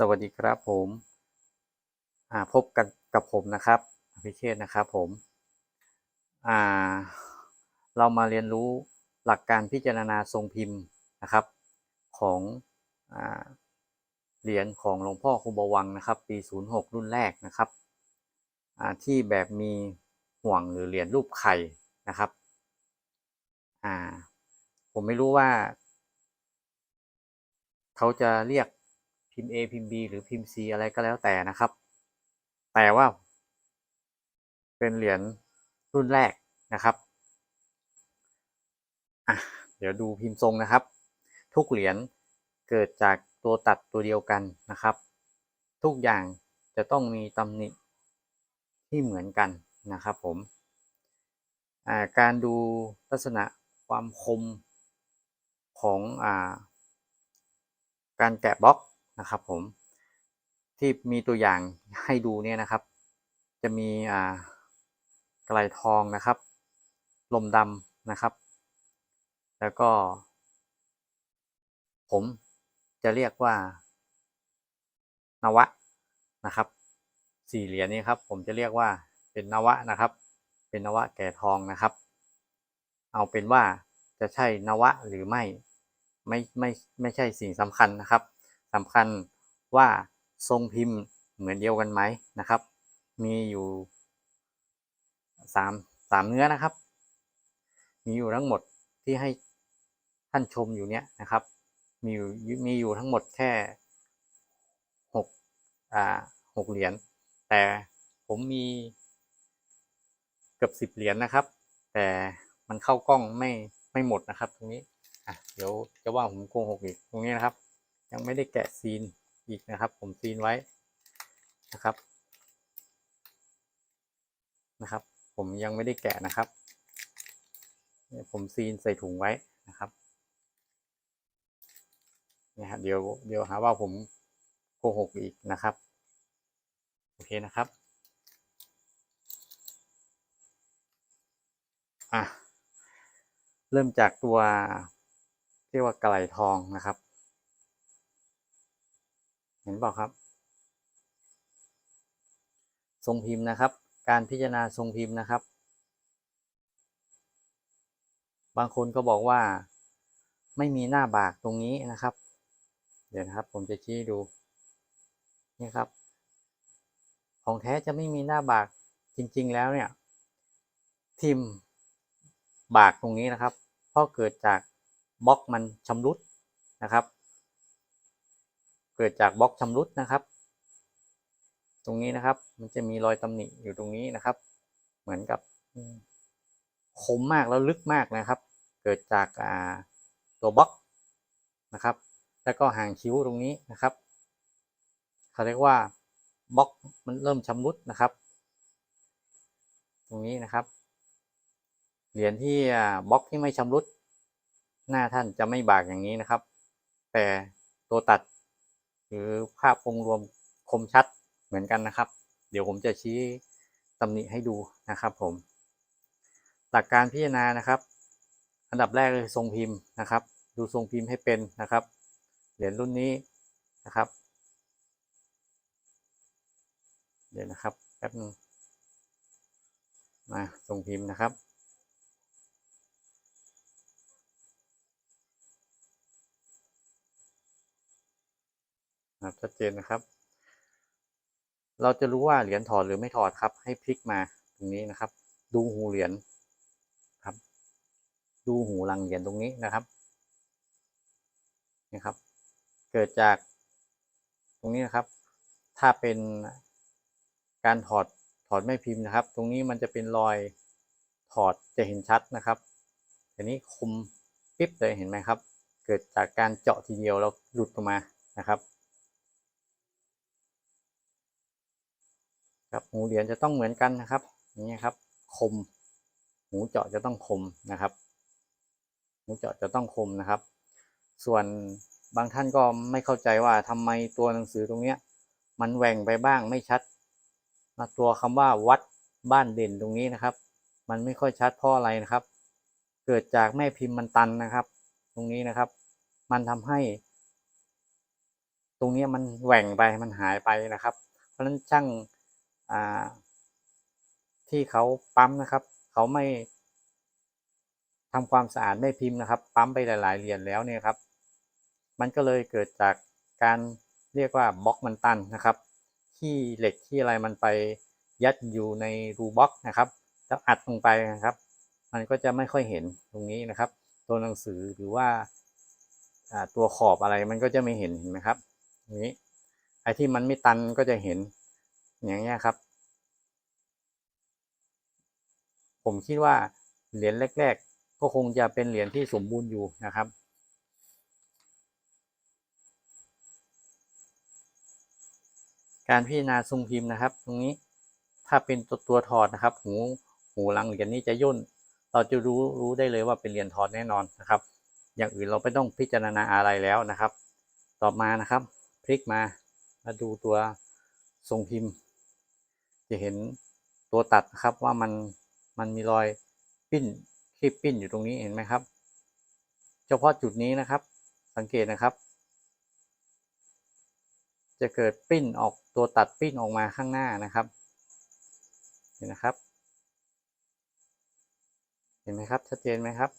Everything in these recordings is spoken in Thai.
สวัสดีครับผมพบกันกับผมนะครับอภิเชษนะครับผมเรามาเรียนรู้หลักการพิจารณาทรงพิมพ์นะครับ ของอเหรียญของหลวงพ่อครูบวังนะครับ ปี 06 รุ่นแรกนะครับที่แบบมีห่วงหรือเหรียญรูปไข่นะครับผมไม่รู้ว่า เขาจะเรียก พิมพ์ A พิมพ์ B หรือพิมพ์ C อะไรก็แล้วแต่นะครับ แต่ว่า เป็นเหรียญรุ่นแรกนะครับอะเดี๋ยวดูพิมพ์ทรงนะครับ ทุกเหรียญเกิดจากตัวตัดตัวเดียวกันนะครับ ทุกอย่างจะต้องมีตำหนิที่เหมือนกันนะครับผมาการดูลักษณะความคมของอการแกะบล็อก นะครับผมที่มีตัวอย่างให้ดูเนี่ยนะครับ จะมีอ่าไกลทองนะครับ ลมดำนะครับ แล้วก็ ผมจะเรียกว่านวะนะครับสี่เหรียญนี้ครับ ผมจะเรียกว่าเป็นนวะนะครับ เป็นนวะแก่ทองนะครับ เอาเป็นว่าจะใช่นวะหรือไม่ไม่ไม่ไม่ใช่สิ่งสำคัญนะครับ สำคัญว่าทรงพิมพ์เหมือนเดียวกันไหมนะครับ มีอยู่สามสามเนื้อนะครับ มีอยู่ทั้งหมดที่ให้ท่านชมอยู่เนี้ยนะครับ มีอยู่มีอยู่ทั้งหมดแค่หกอ่าหกเหรียญ แต่ผมมีเกือบสิบเหรียญนะครับ แต่มันเข้ากล้องไม่ไม่หมดนะครับ ตรงนี้อะเดี๋ยวจะว่าผมโกงหกอีกตรงนี้นะครับ ยังไม่ได้แกะซีนอีกนะครับ ผมซีนไว้นะครับ นะครับ ผมยังไม่ได้แกะนะครับผมซีนใส่ถุงไว้นะครับนี่ฮะเดี๋ยวเดี๋ยวหาว่าผมโกหกอีกนะครับ โอเคนะครับอะเริ่มจากตัวเรียกว่าไกลทองนะครับ เห็นเปล่าครับ ทรงพิมพ์นะครับ การพิจารณาทรงพิมพ์นะครับ บางคนก็บอกว่าไม่มีหน้าบากตรงนี้นะครับ เดี๋ยวนะครับ ผมจะชี้ดูนี่ครับ ของแท้จะไม่มีหน้าบากจริง ๆ แล้วเนี่ย ทิมบากตรงนี้นะครับเพราะเกิดจากบล็อกมันชำรุดนะครับ เกิดจากบล็อกชำรุดนะครับ ตรงนี้นะครับ มันจะมีรอยตำหนิอยู่ตรงนี้นะครับ เหมือนกับคมมากแล้วลึกมากนะครับ เกิดจากตัวบล็อกนะครับ แล้วก็ห่างคิ้วตรงนี้นะครับเขาเรียกว่าบล็อกมันเริ่มชำรุดนะครับ ตรงนี้นะครับ เหรียญที่บล็อกที่ไม่ชำรุด หน้าท่านจะไม่บากอย่างนี้นะครับ แต่ตัวตัด หรือภาพองค์รวมคมชัดเหมือนกันนะครับ เดี๋ยวผมจะชี้ตำหนิให้ดูนะครับผม หลักการพิจารณานะครับ อันดับแรกเลยทรงพิมพ์นะครับ ดูทรงพิมพ์ให้เป็นนะครับ เหรียญรุ่นนี้นะครับ เดี๋ยวนะครับแป๊บนึงมาทรงพิมพ์นะครับ ชัดเจนนะครับ เราจะรู้ว่าเหรียญถอดหรือไม่ถอดครับ ให้พลิกมาตรงนี้นะครับ ดูหูเหรียญครับ ดูหูหลังเหรียญตรงนี้นะครับนี่ครับ เกิดจากตรงนี้นะครับ ถ้าเป็นการถอดถอดไม่พิมพ์นะครับ ตรงนี้มันจะเป็นรอยถอดจะเห็นชัดนะครับอันนี้คมปิ๊บเลยเห็นไหมครับ เกิดจากการเจาะทีเดียวแล้วหลุดออกมานะครับ ครับ หูเหรียญจะต้องเหมือนกันนะครับนี้ครับ คม หูเจาะจะต้องคมนะครับ หูเจาะจะต้องคมนะครับ ส่วนบางท่านก็ไม่เข้าใจว่าทำไมตัวหนังสือตรงเนี้ย มันแหว่งไปบ้างไม่ชัดมาตัวคำว่าวัดบ้านเด่นตรงนี้นะครับ มันไม่ค่อยชัดเพราะอะไรนะครับ เกิดจากแม่พิมพ์มันตันนะครับ ตรงนี้นะครับ มันทำให้ ตรงนี้มันแหว่งไปมันหายไปนะครับ เพราะฉะนั้นช่าง ที่เขาปั๊มนะครับ เขาไม่ทำความสะอาดไม่พิมพ์นะครับ ปั๊มไปหลาย ๆเหรียญแล้วเนี่ยครับ มันก็เลยเกิดจากการเรียกว่าบล็อกมันตันนะครับที่เหล็กที่อะไรมันไปยัดอยู่ในรูบล็อกนะครับแล้วอัดลงไปนะครับ มันก็จะไม่ค่อยเห็นตรงนี้นะครับ ตัวหนังสือหรือว่าตัวขอบอะไรมันก็จะไม่เห็นเห็นไหมครับนี้ไอ้ที่มันไม่ตันก็จะเห็น อย่างเงี้ยครับ ผมคิดว่าเหรียญแรก ๆ ก็คงจะเป็นเหรียญที่สมบูรณ์อยู่นะครับการพิจารณาทรงพิมพ์นะครับ ตรงนี้ถ้าเป็นตัวตัวถอดนะครับ หูหูหลังเหรียญนี้จะย่น เราจะรู้รู้ได้เลยว่าเป็นเหรียญถอดแน่นอนนะครับ อย่างอื่นเราไม่ต้องพิจารณาอะไรแล้วนะครับ ต่อมานะครับ พลิกมามาดูตัวทรงพิมพ์ จะเห็นตัวตัดนะครับว่ามันมันมีรอยปิ้นคลิปปิ้นอยู่ตรงนี้เห็นไหมครับ เฉพาะจุดนี้นะครับ สังเกตนะครับ จะเกิดปิ้นออกตัวตัดปิ้นออกมาข้างหน้านะครับเห็นนะครับ เห็นไหมครับ ชัดเจนไหมครับ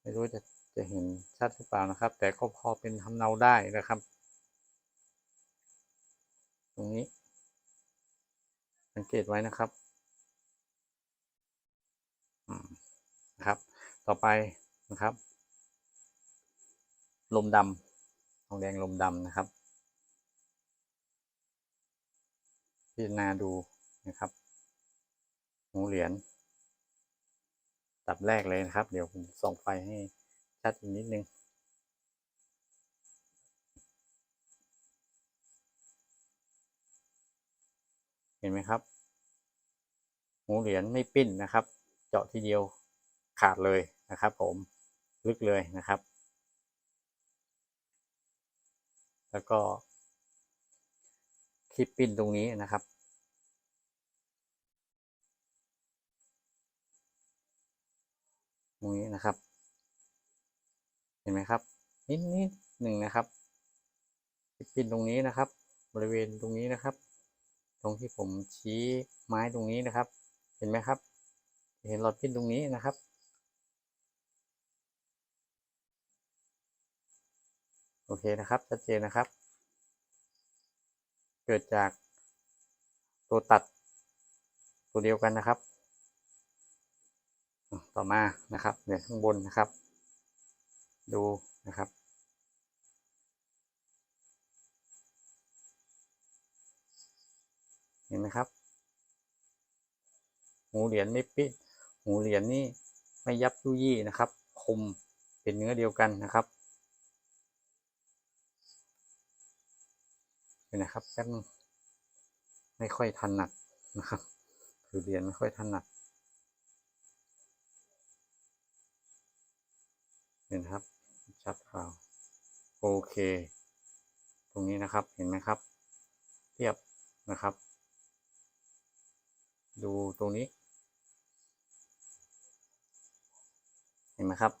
ไม่รู้จะจะเห็นชัดหรือเปล่านะครับ แต่ก็พอเป็นทำเนาได้นะครับ ตรงนี้ สังเกตไว้นะครับนะครับ ต่อไปนะครับ ลมดำทองแดงลมดำนะครับ พิจารณาดูนะครับหูเหรียญตับแรกเลยนะครับ เดี๋ยวผมส่องไฟให้ชัดอีกนิดนึง ห็นไหมครับ หูเหรียญไม่ปิ้นนะครับ เจาะทีเดียวขาดเลยนะครับ ผมลึกเลยนะครับ แล้วก็คลิปปิ้นตรงนี้นะครับตรงนี้นะครับ เห็นไหมครับ นิดนิดหนึ่งนะครับคลิปปิ้นตรงนี้นะครับ บริเวณตรงนี้นะครับ รงที่ผมชี้ไม้ตรงนี้นะครับ เห็นไหมครับ เห็นรอยปิ้นตรงนี้นะครับ โอเคนะครับชัดเจนนะครับ เกิดจากตัวตัดตัวเดียวกันนะครับ ต่อมานะครับเนี่ยข้างบนนะครับ ดูนะครับ เห็นไหมครับ หูเหรียญไม่ปิดหูเหรียญนี่ไม่ยับยุยี่นะครับ คมเป็นเนื้อเดียวกันนะครับเห็นนะครับแป๊บนึงไม่ค่อยถนัดนะครับคือเรียนไม่ค่อยถนัดเห็นครับชัดข่าวโอเค ตรงนี้นะครับเห็นไหมครับ เทียบนะครับ ดูตรงนี้ เห็นไหมครับ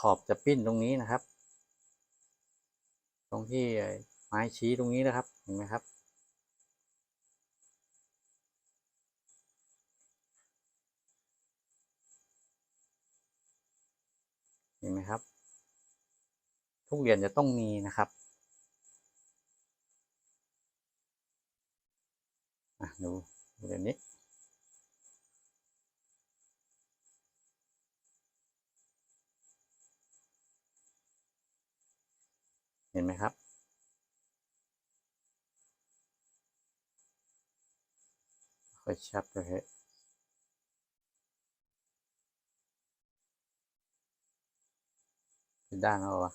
ขอบจะปิ้นตรงนี้นะครับ ตรงที่ไม้ชี้ตรงนี้นะครับ เห็นไหมครับ เห็นไหมครับ ทุกเหรียญจะต้องมีนะครับ อะดูเหรียญนี้เห็นไหมครับค่อยชัดเลยเป็นด้านแล้ววะ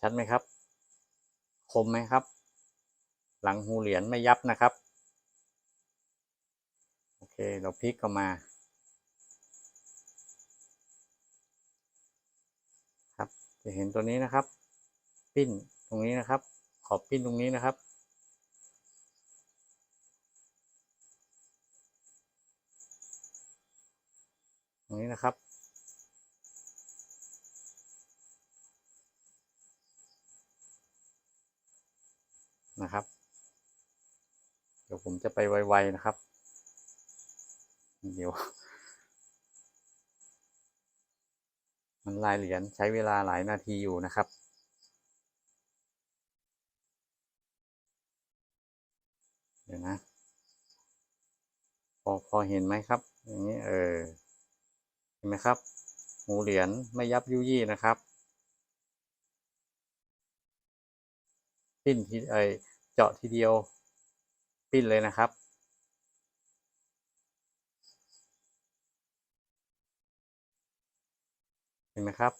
ชัดไหมครับ คมไหมครับ หลังหูเหรียญไม่ยับนะครับ โอเคเราพลิกเข้ามา ครับจะเห็นตัวนี้นะครับ ปิ้นตรงนี้นะครับ ขอบปิ้นตรงนี้นะครับตรงนี้นะครับนะครับ เดี๋ยว ผมจะไปไวๆนะครับ เดี๋ยว มันลายเหรียญใช้เวลาหลายนาทีอยู่นะครับเดี๋ยวนะ พอพอเห็นไหมครับ อย่างนี้เออ เห็นไหมครับ หูเหรียญไม่ยับยุยี่นะครับปิ้นทีเอเจาะทีเดียว ปิ้นเลยนะครับ เห็นไหมครับ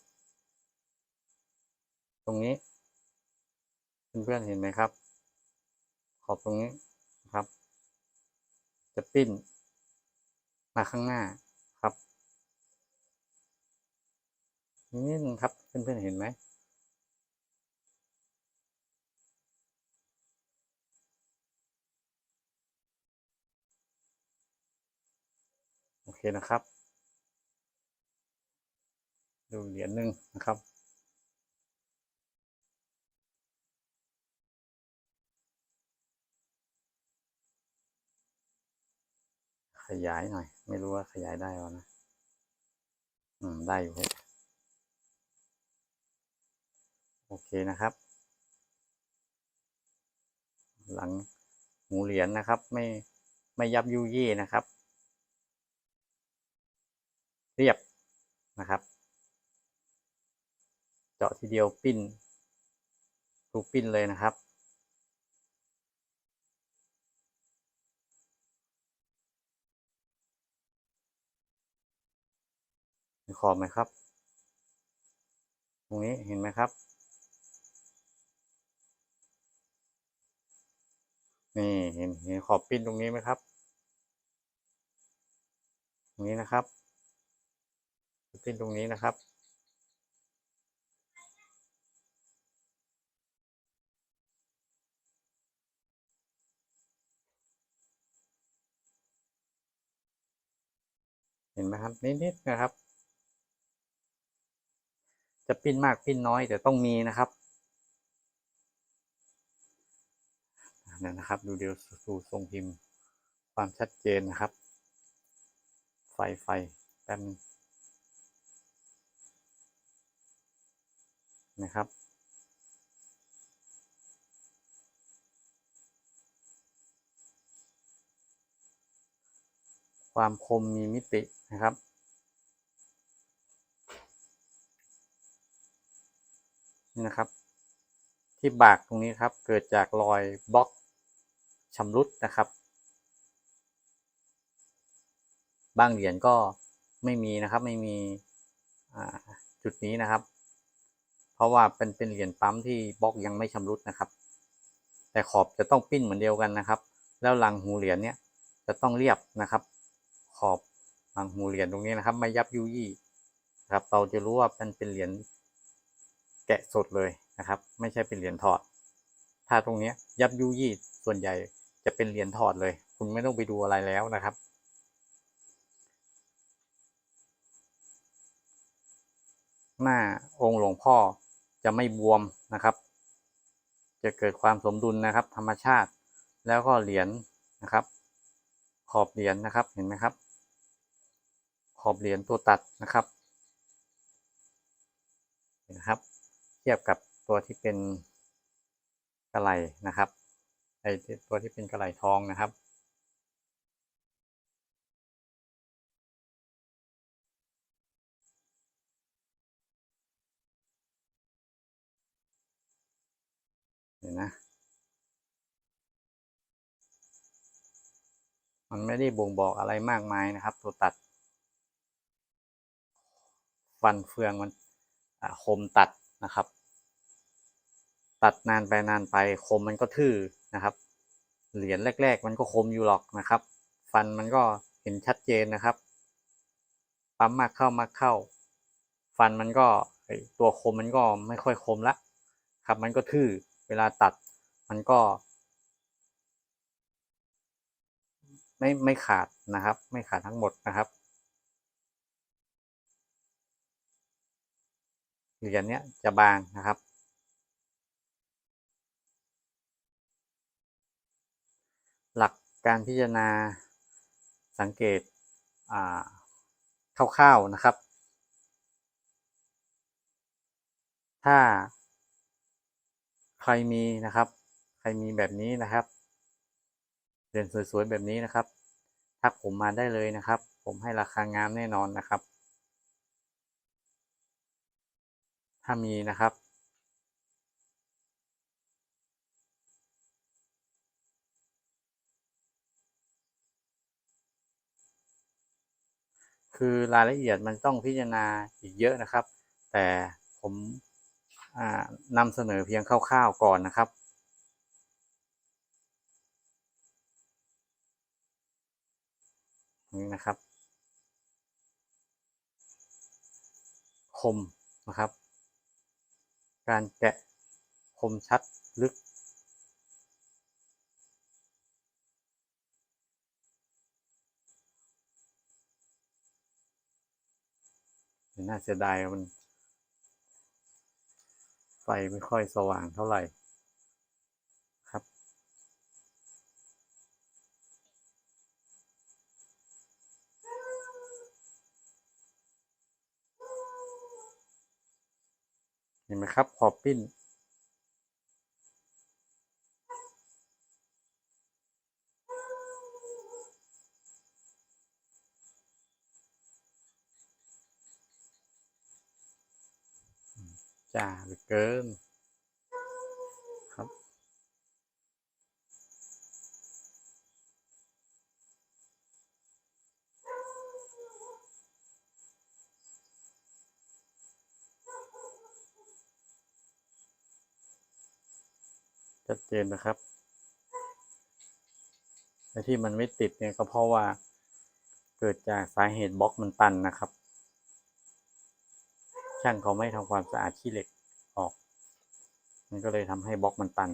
ตรงนี้ เพื่อนๆเห็นไหมครับ ขอบตรงนี้นะครับ จะปิ้น มาข้างหน้าครับนิดนึงครับ เพื่อนๆเห็นไหม นะครับ ดูเหรียญหนึ่งนะครับ ขยายหน่อย ไม่รู้ว่าขยายได้หรอนะ อืม ได้อยู่ครับโอเคนะครับ หลังหูเหรียญนะครับ ไม่ไม่ยับยุยี่นะครับ เรียบนะครับ เจาะทีเดียวปิ้นทุกปิ้นเลยนะครับเห็นขอบไหมครับ ตรงนี้เห็นไหมครับ นี่เห็นเห็นขอบปิ้นตรงนี้ไหมครับ ตรงนี้นะครับ ปิ้นตรงนี้นะครับ เห็นไหมครับนิดๆนะครับ จะปิ้นมากปิ้นน้อยแต่ต้องมีนะครับนั่นะครับ ดูเดียวสูทรงพิมพ์ความชัดเจนนะครับ ไฟไฟแป๊บนึง นะครับ ความคมมีมิตินะครับ นี่นะครับ ที่บากตรงนี้ครับเกิดจากรอยบล็อกชำรุดนะครับบางเหรียญก็ไม่มีนะครับไม่มีจุดนี้นะครับ เพราะว่าเป็นเป็นเหรียญปั๊มที่บล็อกยังไม่ชำรุดนะครับ แต่ขอบจะต้องปิ้นเหมือนเดียวกันนะครับ แล้วหลังหูเหรียญเนี้ยจะต้องเรียบนะครับ ขอบหลังหูเหรียญตรงนี้นะครับ ไม่ยับยุยี่ครับ เราจะรู้ว่ามันเป็นเหรียญแกะสดเลยนะครับ ไม่ใช่เป็นเหรียญถอด ถ้าตรงนี้ยับยุยี่ส่วนใหญ่จะเป็นเหรียญถอดเลย คุณไม่ต้องไปดูอะไรแล้วนะครับหน้าองค์หลวงพ่อ จะไม่บวมนะครับ จะเกิดความสมดุลนะครับ ธรรมชาติแล้วก็เหรียญนะครับ ขอบเหรียญนะครับเห็นไหมครับ ขอบเหรียญตัวตัดนะครับนะครับ เทียบกับตัวที่เป็นกระไหลนะครับไอตัวที่เป็นกระไหลทองนะครับ นะ มันไม่ได้บ่งบอกอะไรมากมายนะครับ ตัวตัด ฟันเฟืองมันคมตัดนะครับ ตัดนานไปนานไปคมมันก็ทื่อนะครับ เหรียญแรก ๆ มันก็คมอยู่หรอกนะครับ ฟันมันก็เห็นชัดเจนนะครับปั๊มมากเข้ามากเข้า ฟันมันก็ตัวคมมันก็ไม่ค่อยคมละครับมันก็ทื่อ เวลาตัดมันก็ ไม่ไม่ขาดนะครับ ไม่ขาดทั้งหมดนะครับเหรียญเนี้ยจะบางนะครับ หลักการพิจารณาสังเกตอ่าคร่าวๆนะครับ ถ้า ครมีนะครับ ใครมีแบบนี้นะครับเรือนสวยๆแบบนี้นะครับ ทักผมมาได้เลยนะครับ ผมให้ราคางามแน่นอนนะครับ ถ้ามีนะครับคือรายละเอียดมันต้องพิจารณาอีกเยอะนะครับ แต่ผม นำเสนอเพียงคร่าวๆก่อนนะครับนี่นะครับคมนะครับ การแกะคมชัดลึก น่าเสียดายมัน ไฟไม่ค่อยสว่างเท่าไหร่ครับ เห็นไหมครับขอบปิ้น จ้า เหลือเกินครับชัดเจนนะครับและที่มันไม่ติดเนี่ยก็เพราะว่าเกิดจากสาเหตุบล็อกมันตันนะครับ ช่างเขาไม่ทำความสะอาดขี้เหล็กออก มันก็เลยทำให้บล็อกมันตัน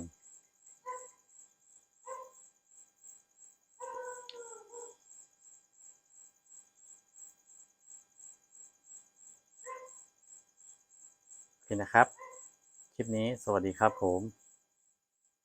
โอเคนะครับ คลิปนี้สวัสดีครับผม